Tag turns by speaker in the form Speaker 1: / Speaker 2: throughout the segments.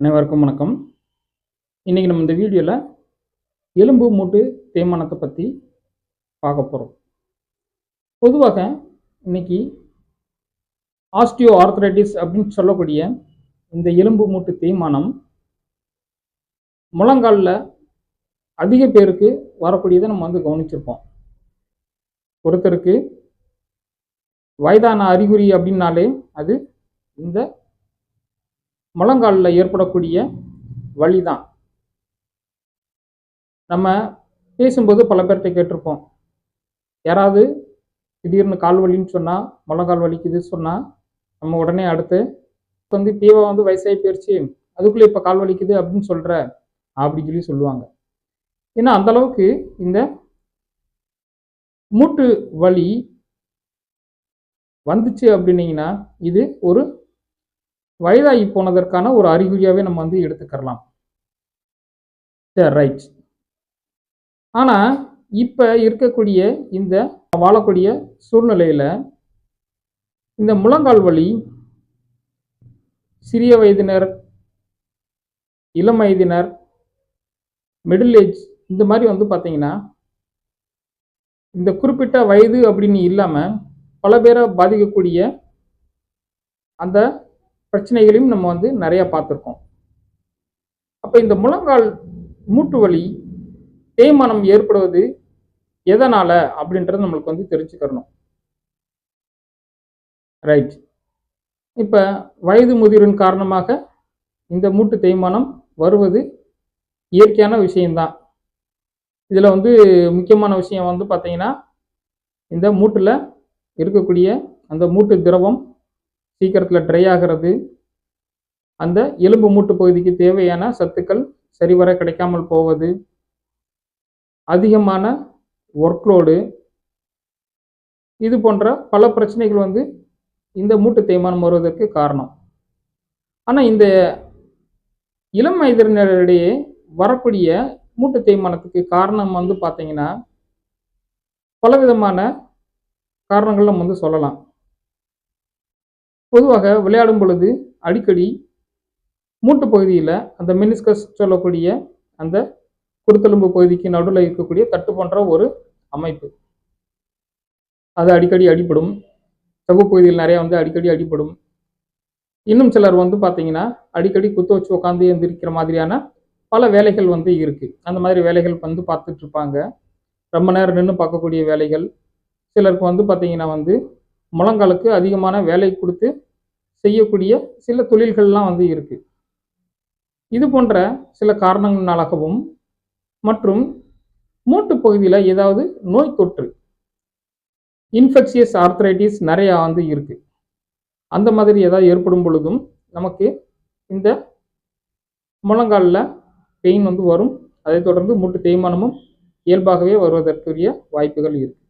Speaker 1: அனைவருக்கும் வணக்கம். இன்றைக்கி நம்ம இந்த வீடியோவில் எலும்பு மூட்டு தேய்மானத்தை பற்றி பார்க்க போகிறோம் பொதுவாக இன்னைக்கு ஆஸ்டியோ ஆர்த்ரைட்டிஸ் அப்படின்னு சொல்லக்கூடிய இந்த எலும்பு மூட்டு தேய்மானம் முழங்காலில் அதிக பேருக்கு வரக்கூடியதை நம்ம வந்து கவனிச்சிருப்போம். ஒருத்தருக்கு வயதான அறிகுறி அப்படின்னாலே அது இந்த முழங்காலில் ஏற்படக்கூடிய வலி தான் நம்ம பேசும்போது பல பேர்கிட்ட கேட்டிருப்போம். யாராவது திடீர்னு கால் வலின்னு சொன்னால் முழங்கால் வலிக்குது சொன்னால் நம்ம உடனே அடுத்து இப்போ வந்து தீவா வந்து வயசாகி போயிடுச்சு அதுக்குள்ளே இப்போ கால் வலிக்குது அப்படின்னு சொல்கிற அப்படின்னு சொல்லி சொல்லுவாங்க. ஏன்னா அந்த அளவுக்கு இந்த மூட்டு வலி வந்துச்சு அப்படின்னீங்கன்னா இது ஒரு வயதாகி போனதற்கான ஒரு அறிகுறியாகவே நம்ம வந்து எடுத்துக்கலாம் சரி ரைட் ஆனால் இப்போ இருக்கக்கூடிய இந்த வாழக்கூடிய சூழ்நிலையில் இந்த முழங்கால் வலி சிறிய வயதினர் இளம் வயதினர் மிடில் ஏஜ் இந்த மாதிரி வந்து பார்த்தீங்கன்னா இந்த குறிப்பிட்ட வயது அப்படின்னு இல்லாமல் பல பேரை பாதிக்கக்கூடிய அந்த பிரச்சனைகளையும் நம்ம வந்து நிறைய பார்த்துருக்கோம். அப்போ இந்த முழங்கால் மூட்டு வலி தேய்மானம் ஏற்படுவது எதனால் அப்படின்றது நம்மளுக்கு வந்து தெரிஞ்சுக்கிறணும். ரைட் இப்போ வயது முதிரின் காரணமாக இந்த மூட்டு தேய்மானம் வருவது இயற்கையான விஷயம்தான். இதில் வந்து முக்கியமான விஷயம் வந்து பார்த்தீங்கன்னா இந்த மூட்டில் இருக்கக்கூடிய அந்த மூட்டு திரவம் சீக்கிரத்தில் ட்ரை ஆகிறது. அந்த எலும்பு மூட்டு பகுதிக்கு தேவையான சத்துக்கள் சரிவர கிடைக்காமல் போவது. அதிகமான ஒர்க்லோடு இது போன்ற பல பிரச்சனைகள் வந்து இந்த மூட்டு தேய்மானம் வருவதற்கு காரணம். ஆனால் இந்த இளம் வயதினரிடையே வரக்கூடிய மூட்டு தேய்மானத்துக்கு காரணம் வந்து பார்த்தீங்கன்னா பலவிதமான காரணங்கள் நம்ம வந்து சொல்லலாம். பொதுவாக விளையாடும் பொழுது அடிக்கடி மூட்டு பகுதியில் அந்த மினிஸ்கஸ் சொல்லக்கூடிய அந்த குருத்தெலும்பு பகுதிக்கு நடுவில் இருக்கக்கூடிய தட்டு போன்ற ஒரு அமைப்பு. அது அடிக்கடி அடிப்படும் சவ்வு பகுதியில் நிறையா வந்து அடிக்கடி அடிப்படும் இன்னும் சிலர் வந்து பார்த்தீங்கன்னா அடிக்கடி குத்த வச்சு உட்காந்து எந்திரிக்கிற மாதிரியான பல வேலைகள் வந்து இருக்குது அந்த மாதிரி வேலைகள் வந்து பார்த்துட்ருப்பாங்க ரொம்ப நேரம் நின்று பார்க்கக்கூடிய வேலைகள். சிலருக்கு வந்து பார்த்தீங்கன்னா வந்து முழங்காலுக்கு அதிகமான வேலை கொடுத்து செய்யக்கூடிய சில தொழில்கள்லாம் வந்து இருக்குது இது போன்ற சில காரணங்களாகவும் மற்றும் மூட்டு பகுதியில் ஏதாவது நோய் தொற்று இன்ஃபெக்சியஸ் ஆர்த்ரைட்டிஸ் நிறையா வந்து இருக்குது அந்த மாதிரி ஏதாவது ஏற்படும் பொழுதும் நமக்கு இந்த முழங்காலில் பெயின் வந்து வரும். அதைத் தொடர்ந்து மூட்டு தேய்மானமும் இயல்பாகவே வருவதற்குரிய வாய்ப்புகள் இருக்குது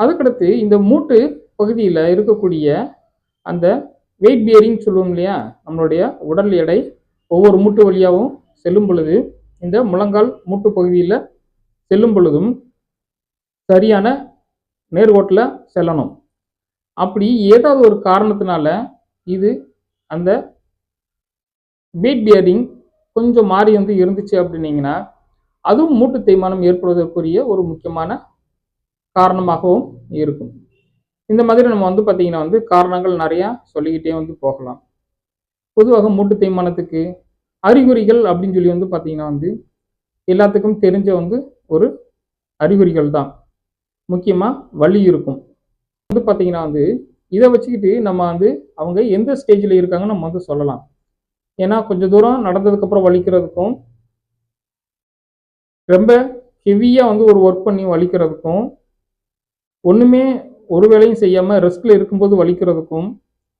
Speaker 1: அதுக்கடுத்து இந்த மூட்டு பகுதியில் இருக்கக்கூடிய அந்த வெயிட் பியரிங் சொல்லுவோம் இல்லையா? நம்மளுடைய உடல் எடை ஒவ்வொரு மூட்டு வழியாகவும் செல்லும் பொழுது இந்த முழங்கால் மூட்டு பகுதியில் செல்லும் பொழுதும் சரியான நேர்கோட்டில் செல்லணும். அப்படி ஏதாவது ஒரு காரணத்தினால இது அந்த வெயிட் பியரிங் கொஞ்சம் மாறி வந்து இருந்துச்சு அப்படின்னீங்கன்னா அதுவும் மூட்டு தேய்மானம் ஏற்படுவதற்குரிய ஒரு முக்கியமான காரணமாகவும் இருக்கும். இந்த மாதிரி நம்ம வந்து பார்த்திங்கன்னா வந்து காரணங்கள் நிறையா சொல்லிக்கிட்டே வந்து போகலாம். பொதுவாக மூட்டு தேய்மானத்துக்கு அறிகுறிகள் அப்படின்னு சொல்லி வந்து பார்த்திங்கன்னா வந்து எல்லாத்துக்கும் தெரிஞ்ச வந்து ஒரு அறிகுறிகள் தான். முக்கியமாக வலி இருக்கும். வந்து பார்த்திங்கன்னா வந்து இதை வச்சுக்கிட்டு நம்ம வந்து அவங்க எந்த ஸ்டேஜில் இருக்காங்கன்னு நம்ம வந்து சொல்லலாம். ஏன்னா கொஞ்சம் தூரம் நடந்ததுக்கப்புறம் வலிக்கிறதுக்கும் ரொம்ப ஹெவியாக வந்து ஒரு ஒர்க் பண்ணி வலிக்கிறதுக்கும் ஒன்றுமே ஒரு வேலையும் செய்யாமல் ரெஸ்ட்டில் இருக்கும்போது வலிக்கிறதுக்கும்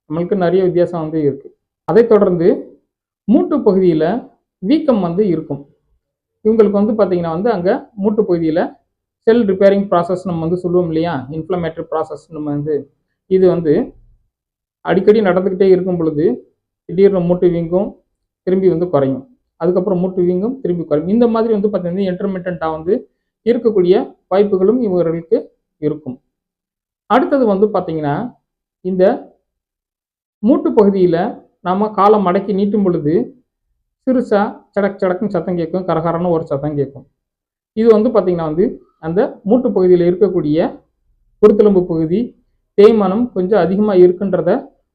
Speaker 1: நம்மளுக்கு நிறைய வித்தியாசம் வந்து இருக்குது அதை தொடர்ந்து மூட்டு பகுதியில் வீக்கம் வந்து இருக்கும். இவங்களுக்கு வந்து பார்த்திங்கன்னா வந்து அங்கே மூட்டு பகுதியில் செல் ரிப்பேரிங் ப்ராசஸ் நம்ம வந்து சொல்லுவோம் இல்லையா? இன்ஃப்ளமேட்டரி ப்ராசஸ் நம்ம வந்து இது வந்து அடிக்கடி நடந்துக்கிட்டே இருக்கும் பொழுது திடீர்னு மூட்டு வீங்கும் திரும்பி வந்து குறையும். அதுக்கப்புறம் மூட்டு வீங்கும் திரும்பி குறையும். இந்த மாதிரி வந்து பார்த்திங்கன்னா இன்டர்மீடியண்ட்டாக வந்து இருக்கக்கூடிய வாய்ப்புகளும் இவர்களுக்கு இருக்கும். அடுத்தது வந்து பார்த்தீங்கன்னா இந்த மூட்டு பகுதியில் நாம் காலை மடக்கி நீட்டும் பொழுது சிறுசாக சடக் சடக்குன்னு சத்தம் கேட்கும் கரகரன்னு ஒரு சத்தம் கேட்கும். இது வந்து பார்த்திங்கன்னா வந்து அந்த மூட்டு பகுதியில் இருக்கக்கூடிய குருத்தெலும்பு பகுதி தேய்மானம் கொஞ்சம் அதிகமாக இருக்குன்றத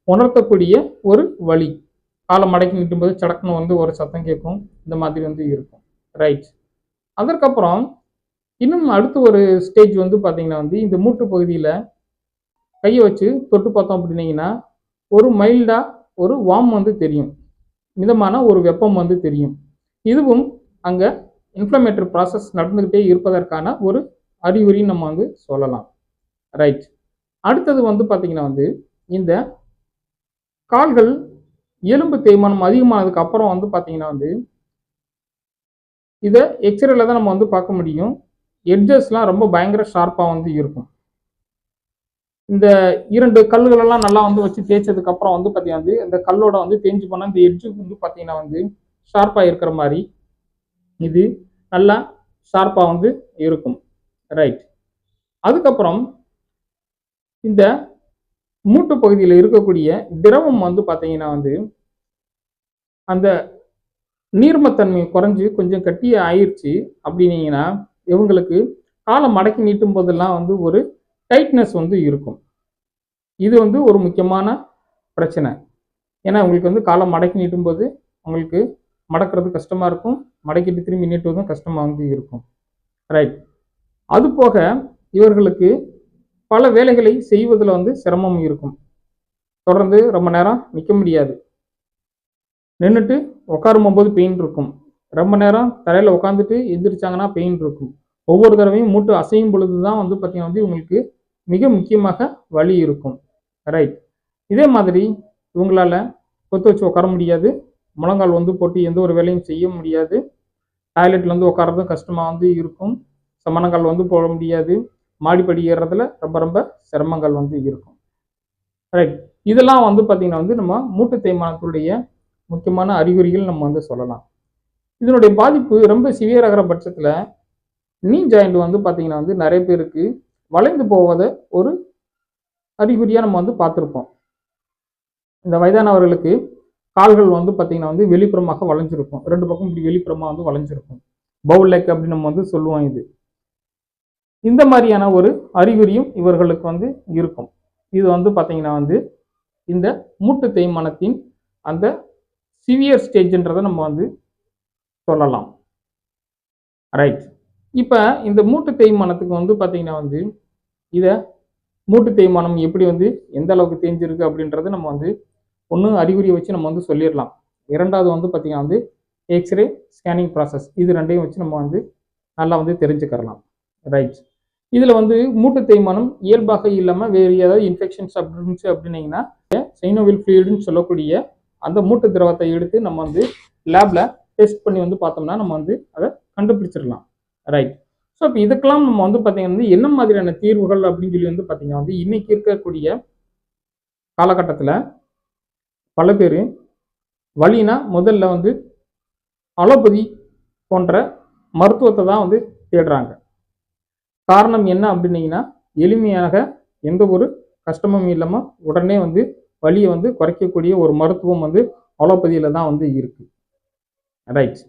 Speaker 1: உணர்த்தக்கூடிய ஒரு வழி. காலை மடக்கி நீட்டும்போது சடக்குன்னு வந்து ஒரு சத்தம் கேட்கும். இந்த மாதிரி வந்து இருக்கும். ரைட் அதற்கப்புறம் இன்னும் அடுத்த ஒரு ஸ்டேஜ் வந்து பார்த்தீங்கன்னா வந்து இந்த மூட்டு பகுதியில் கையை வச்சு தொட்டு பார்த்தோம் அப்படின்னீங்கன்னா ஒரு மைல்டாக ஒரு வார்ம் வந்து தெரியும். மிதமான ஒரு வெப்பம் வந்து தெரியும். இதுவும் அங்கே இன்ஃப்ளமேட்டரி ப்ராசஸ் நடந்துக்கிட்டே இருப்பதற்கான ஒரு அறிகுறின்னு நம்ம வந்து சொல்லலாம். ரைட் அடுத்தது வந்து பார்த்தீங்கன்னா வந்து இந்த கால்கள் எலும்பு தேய்மானம் அதிகமானதுக்கு அப்புறம் வந்து பார்த்தீங்கன்னா வந்து இதை எக்ஸ்ரேல தான் நம்ம வந்து பார்க்க முடியும். எட்ஜஸ்லாம் ரொம்ப பயங்கர ஷார்ப்பாக வந்து இருக்கும். இந்த இரண்டு கல்லுகளெல்லாம் நல்லா வந்து வச்சு தேய்ச்சதுக்கப்புறம் வந்து பார்த்தீங்கன்னா வந்து இந்த கல்லோட வந்து தேஞ்சு போனால் இந்த எட்ஜு வந்து பார்த்தீங்கன்னா வந்து ஷார்ப்பாக இருக்கிற மாதிரி இது நல்லா ஷார்ப்பாக வந்து இருக்கும். ரைட் அதுக்கப்புறம் இந்த மூட்டு பகுதியில் இருக்கக்கூடிய திரவம் வந்து பார்த்தீங்கன்னா வந்து அந்த நீர்மத்தன்மை குறைஞ்சி கொஞ்சம் கட்டியே ஆயிடுச்சு அப்படின்னீங்கன்னா இவங்களுக்கு காலை மடக்கி நீட்டும் போதெல்லாம் வந்து ஒரு டைட்னஸ் வந்து இருக்கும். இது வந்து ஒரு முக்கியமான பிரச்சனை. ஏன்னா உங்களுக்கு வந்து காலை மடக்கி நீட்டும் போது உங்களுக்கு மடக்கிறது கஷ்டமாக இருக்கும். மடக்கிட்டு திரும்பி நீட்டுவதும் கஷ்டமாக வந்து இருக்கும். ரைட் அது போக இவர்களுக்கு பல வேலைகளை செய்வதில் வந்து சிரமம் இருக்கும். தொடர்ந்து ரொம்ப நேரம் நிற்க முடியாது. நின்றுட்டு உட்காரும் போது பெயின் இருக்கும். ரொம்ப நேரம் தரையில் உட்காந்துட்டு எந்திரிச்சாங்கன்னா பெயின் இருக்கும். ஒவ்வொரு தடவையும் மூட்டு அசையும் பொழுது தான் வந்து பார்த்தீங்கன்னா வந்து இவங்களுக்கு மிக முக்கியமாக வலி இருக்கும். ரைட் இதே மாதிரி இவங்களால் கொத்து வச்சு உட்கார முடியாது. முழங்கால் வந்து போட்டு எந்த ஒரு வேலையும் செய்ய முடியாது. டாய்லெட்டில் வந்து உட்காரதும் கஷ்டமாக வந்து இருக்கும். சமணங்கள் வந்து போட முடியாது. மாடிப்படி ஏறுறதுல ரொம்ப ரொம்ப சிரமங்கள் வந்து இருக்கும். ரைட் இதெல்லாம் வந்து பார்த்திங்கன்னா வந்து நம்ம மூட்டு தேய்மானத்துடைய முக்கியமான அறிகுறிகள் நம்ம வந்து சொல்லலாம். இதனுடைய பாதிப்பு ரொம்ப சிவியராகிற பட்சத்தில் நீ ஜாயிண்ட் வந்து பார்த்திங்கன்னா வந்து நிறைய பேருக்கு வளைந்து போவதை ஒரு அறிகுறியாக நம்ம வந்து பார்த்துருப்போம். இந்த வயதானவர்களுக்கு கால்கள் வந்து பார்த்திங்கன்னா வந்து வெளிப்புறமாக வளைஞ்சிருக்கும். ரெண்டு பக்கம் இப்படி வெளிப்புறமாக வந்து வளைஞ்சிருக்கும். பவுல் லெக் அப்படின்னு நம்ம வந்து சொல்லுவோம் இது. இந்த மாதிரியான ஒரு அறிகுறியும் இவர்களுக்கு வந்து இருக்கும். இது வந்து பார்த்தீங்கன்னா வந்து இந்த மூட்டு தேய்மானத்தின் அந்த சிவியர் ஸ்டேஜ்ன்றதை நம்ம வந்து சொல்லலாம். ரைட் இப்போ இந்த மூட்டு தேய்மானத்துக்கு வந்து பார்த்தீங்கன்னா வந்து இதை மூட்டு தேய்மானம் எப்படி வந்து எந்த அளவுக்கு தேஞ்சிருக்கு அப்படின்றத நம்ம வந்து ஒன்று அறிகுறியை வச்சு நம்ம வந்து சொல்லிடலாம். இரண்டாவது வந்து பார்த்தீங்கன்னா வந்து எக்ஸ்ரே ஸ்கேனிங் ப்ராசஸ் இது ரெண்டையும் வச்சு நம்ம வந்து நல்லா வந்து தெரிஞ்சுக்கிறலாம். ரைட் இதில் வந்து மூட்டு தேய்மானம் இயல்பாக இல்லாமல் வேறு ஏதாவது இன்ஃபெக்ஷன்ஸ் அப்படின்ச்சு அப்படின்னீங்கன்னா சைனோவில் ஃப்ளூயிடுன்னு சொல்லக்கூடிய அந்த மூட்டு திரவத்தை எடுத்து நம்ம வந்து லேபில் டெஸ்ட் பண்ணி வந்து பார்த்தோம்னா நம்ம வந்து அதை கண்டுபிடிச்சிடலாம். ரைட் ஸோ இப்போ இதுக்கெல்லாம் நம்ம வந்து பார்த்தீங்கன்னா வந்து என்ன மாதிரியான தீர்வுகள் அப்படின்னு சொல்லி வந்து பார்த்தீங்கன்னா வந்து இன்னைக்கு இருக்கக்கூடிய காலகட்டத்தில் பல பேர் வழினா முதல்ல வந்து அலோபதி போன்ற மருத்துவத்தை தான் வந்து தேடுறாங்க. காரணம் என்ன அப்படின்னீங்கன்னா எளிமையாக எந்த ஒரு கஷ்டமும் இல்லாமல் உடனே வந்து வலியை வந்து குறைக்கக்கூடிய ஒரு மருத்துவம் வந்து அலோபதியில் தான் வந்து இருக்கு. ரைட்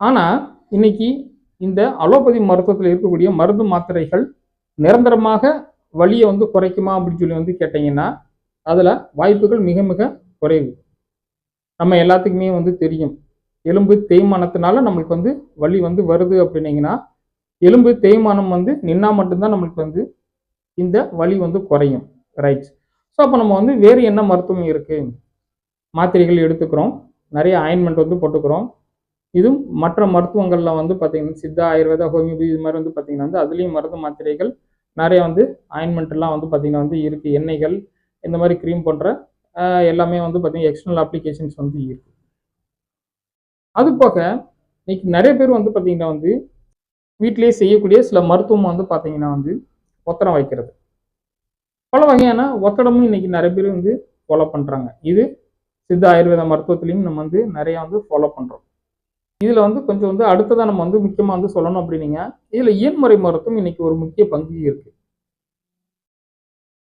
Speaker 1: ஆனால் இன்னைக்கு இந்த அலோபதி மருத்துவத்தில் இருக்கக்கூடிய மருந்து மாத்திரைகள் நிரந்தரமாக வலியை வந்து குறைக்குமா அப்படின்னு சொல்லி வந்து கேட்டிங்கன்னா அதில் வாய்ப்புகள் மிக மிக குறைவு. நம்ம எல்லாத்துக்குமே வந்து தெரியும். எலும்பு தேய்மானத்தினால நம்மளுக்கு வந்து வலி வந்து வருது அப்படின்னீங்கன்னா எலும்பு தேய்மானம் வந்து நின்னா மட்டும்தான் நம்மளுக்கு வந்து இந்த வலி வந்து குறையும். ரைட் ஸோ அப்போ நம்ம வந்து வேறு என்ன மருத்துவம் இருக்குது மாத்திரைகள் எடுத்துக்கிறோம். நிறைய ஆயின்மெண்ட் வந்து போட்டுக்கிறோம். இதுவும் மற்ற மருத்துவங்களில் வந்து பார்த்திங்கன்னா சித்தா ஆயுர்வேதா ஹோமியோபதி இது மாதிரி வந்து பார்த்திங்கன்னா வந்து அதுலேயும் மருந்து மாத்திரைகள் நிறைய வந்து ஆயின்மெண்ட்லாம் வந்து பார்த்திங்கன்னா வந்து இருக்குது எண்ணெய்கள் இந்த மாதிரி க்ரீம் போன்ற எல்லாமே வந்து பார்த்திங்கன்னா எக்ஸ்டர்னல் அப்ளிகேஷன்ஸ் வந்து இருக்குது அது போக இன்னைக்கு நிறைய பேர் வந்து பார்த்திங்கன்னா வந்து வீட்டிலேயே செய்யக்கூடிய சில மருத்துவம் வந்து பார்த்தீங்கன்னா வந்து ஒத்தடம் வைக்கிறது. பல வகையான ஒத்தடமும் இன்னைக்கு நிறைய பேர் வந்து ஃபாலோ பண்ணுறாங்க இது சித்த ஆயுர்வேத மருத்துவத்திலையும் நம்ம வந்து நிறைய வந்து ஃபாலோ பண்ணுறோம் இதில் வந்து கொஞ்சம் வந்து அடுத்ததாக நம்ம வந்து முக்கியமாக வந்து சொல்லணும் அப்படின்னீங்க. இதில் இயன்முறை மருத்துவம் இன்னைக்கு ஒரு முக்கிய பங்கு இருக்குது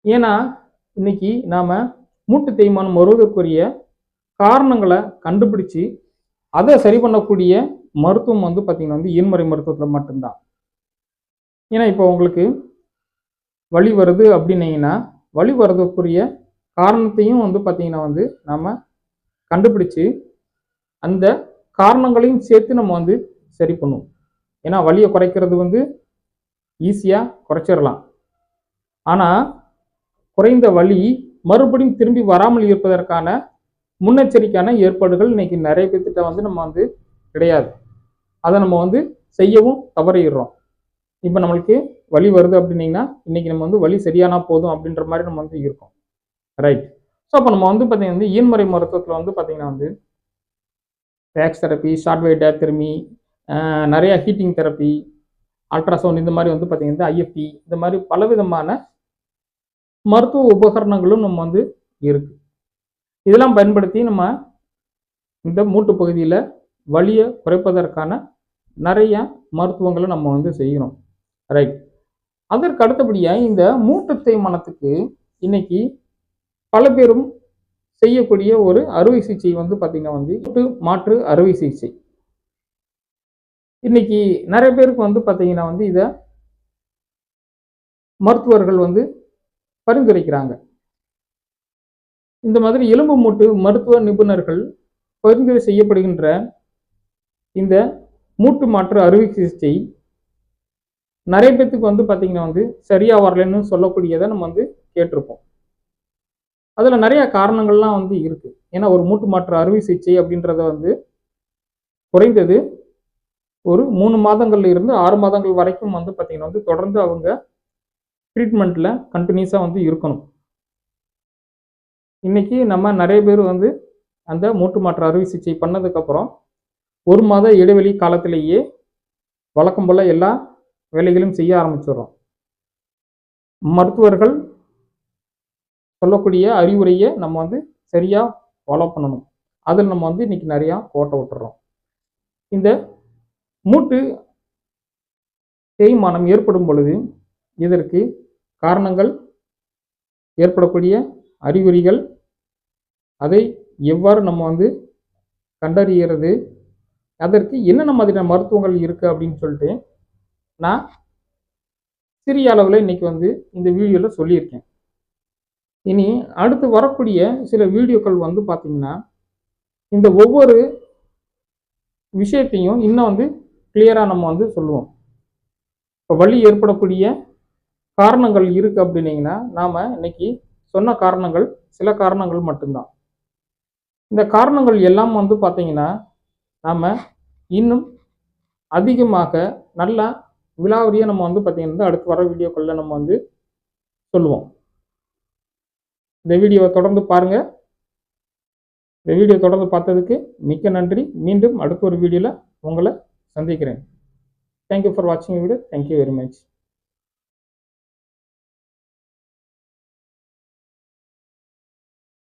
Speaker 1: ஏன்னா இன்னைக்கு நாம் மூட்டு தேய்மானம் வருவதற்குரிய காரணங்களை கண்டுபிடிச்சு அதை சரி பண்ணக்கூடிய மருத்துவம் வந்து பார்த்திங்கன்னா வந்து இயன்முறை மருத்துவத்தில் மட்டும்தான். ஏன்னா இப்போ உங்களுக்கு வழி வருது அப்படின்னீங்கன்னா வழி வர்றதுக்குரிய காரணத்தையும் வந்து பார்த்திங்கன்னா வந்து நாம் கண்டுபிடிச்சு அந்த காரணங்களையும் சேர்த்து நம்ம வந்து சரி பண்ணுவோம் ஏன்னா வலியை குறைக்கிறது வந்து ஈஸியாக குறைச்சிடலாம். ஆனால் குறைந்த வலி மறுபடியும் திரும்பி வராமல் இருப்பதற்கான முன்னெச்சரிக்கையான ஏற்பாடுகள் இன்னைக்கு நிறைய பேர்த்திட்ட வந்து நம்ம வந்து கிடையாது. அதை நம்ம வந்து செய்யவும் தவறிடுறோம். இப்போ நம்மளுக்கு வலி வருது அப்படின்னீங்கன்னா இன்னைக்கு நம்ம வந்து வலி சரியானா போதும் அப்படின்ற மாதிரி நம்ம வந்து இருக்கோம். ரைட் ஸோ அப்போ நம்ம வந்து பார்த்தீங்கன்னா வந்து இயன்முறை மருத்துவத்தில் வந்து பார்த்திங்கன்னா வந்து wax therapy short wave diathermy நிறைய ஹீட்டிங் தெரப்பி அல்ட்ராசவுண்ட் இந்த மாதிரி வந்து பார்த்திங்கன்னா ஐஎஃப்டி இந்த மாதிரி பலவிதமான மருத்துவ உபகரணங்களும் நம்ம வந்து இருக்குது இதெல்லாம் பயன்படுத்தி நம்ம இந்த மூட்டு பகுதியில் வலியை குறைப்பதற்கான நிறைய மருத்துவங்களை நம்ம வந்து செய்கிறோம் ரைட் அதற்கு அடுத்தபடியாக இந்த மூட்டு தேய்மானத்துக்கு இன்னைக்கு பல பேரும் செய்யக்கூடிய ஒரு அறுவை சிகிச்சை வந்து பார்த்திங்கன்னா வந்து மூட்டு மாற்று அறுவை சிகிச்சை. இன்னைக்கு நிறைய பேருக்கு வந்து பார்த்தீங்கன்னா வந்து இதை மருத்துவர்கள் வந்து பரிந்துரைக்கிறாங்க. இந்த மாதிரி எலும்பு மூட்டு மருத்துவ நிபுணர்கள் பரிந்துரை செய்யப்படுகின்ற இந்த மூட்டு மாற்று அறுவை சிகிச்சை நிறைய பேத்துக்கு வந்து பார்த்தீங்கன்னா வந்து சரியாக வரலன்னு சொல்லக்கூடியதை நம்ம வந்து கேட்டிருப்போம். அதில் நிறைய காரணங்கள்லாம் வந்து இருக்கு. ஏன்னா ஒரு மூட்டு மாற்று அறுவை சிகிச்சை அப்படின்றத வந்து குறைந்தது ஒரு மூணு மாதங்கள்ல இருந்து ஆறு மாதங்கள் வரைக்கும் வந்து பார்த்தீங்கன்னா வந்து தொடர்ந்து அவங்க ட்ரீட்மெண்ட்டில் கண்டினியூஸாக வந்து இருக்கணும். இன்னைக்கு நம்ம நிறைய பேர் வந்து அந்த மூட்டு மாற்று அறுவை சிகிச்சை பண்ணதுக்கப்புறம் ஒரு மாத இடைவெளி காலத்திலேயே வழக்கம் போல் எல்லா வேலைகளும் செய்ய ஆரம்பிச்சிடுறோம். மருத்துவர்கள் சொல்லக்கூடிய அறிவுரையை நம்ம வந்து சரியாக ஃபாலோ பண்ணணும். அதில் நம்ம வந்து இன்னைக்கு நிறையா கோட்டை விட்டுறோம். இந்த மூட்டு தேய்மானம் ஏற்படும் பொழுது இதற்கு காரணங்கள் ஏற்படக்கூடிய அறிகுறிகள் அதை எவ்வாறு நம்ம வந்து கண்டறிகிறது அதற்கு என்னென்ன மாதிரியான மருத்துவங்கள் இருக்குது அப்படின்னு சொல்லிட்டு நான் சிறிய அளவில் இன்னைக்கு வந்து இந்த வீடியோவில் சொல்லியிருக்கேன். இனி அடுத்து வரக்கூடிய சில வீடியோக்கள் வந்து பார்த்தீங்கன்னா இந்த ஒவ்வொரு விஷயத்தையும் இன்னும் வந்து கிளியராக நம்ம வந்து சொல்லுவோம். இப்போ வலி ஏற்படக்கூடிய காரணங்கள் இருக்குது அப்படின்னீங்கன்னா நாம் இன்னைக்கு சொன்ன காரணங்கள் சில காரணங்கள் மட்டும்தான். இந்த காரணங்கள் எல்லாம் வந்து பார்த்தீங்கன்னா நாம் இன்னும் அதிகமாக நல்லா விலாவரியாக நம்ம வந்து பார்த்திங்கன்னா அடுத்து வர வீடியோக்களில் நம்ம வந்து சொல்லுவோம். இந்த வீடியோவை தொடர்ந்து பாருங்கள் இந்த வீடியோ தொடர்ந்து பார்த்ததுக்கு மிக்க நன்றி. மீண்டும் அடுத்த ஒரு வீடியோவில் உங்களை சந்திக்கிறேன். தேங்க்யூ ஃபார் வாட்சிங் video thank you very much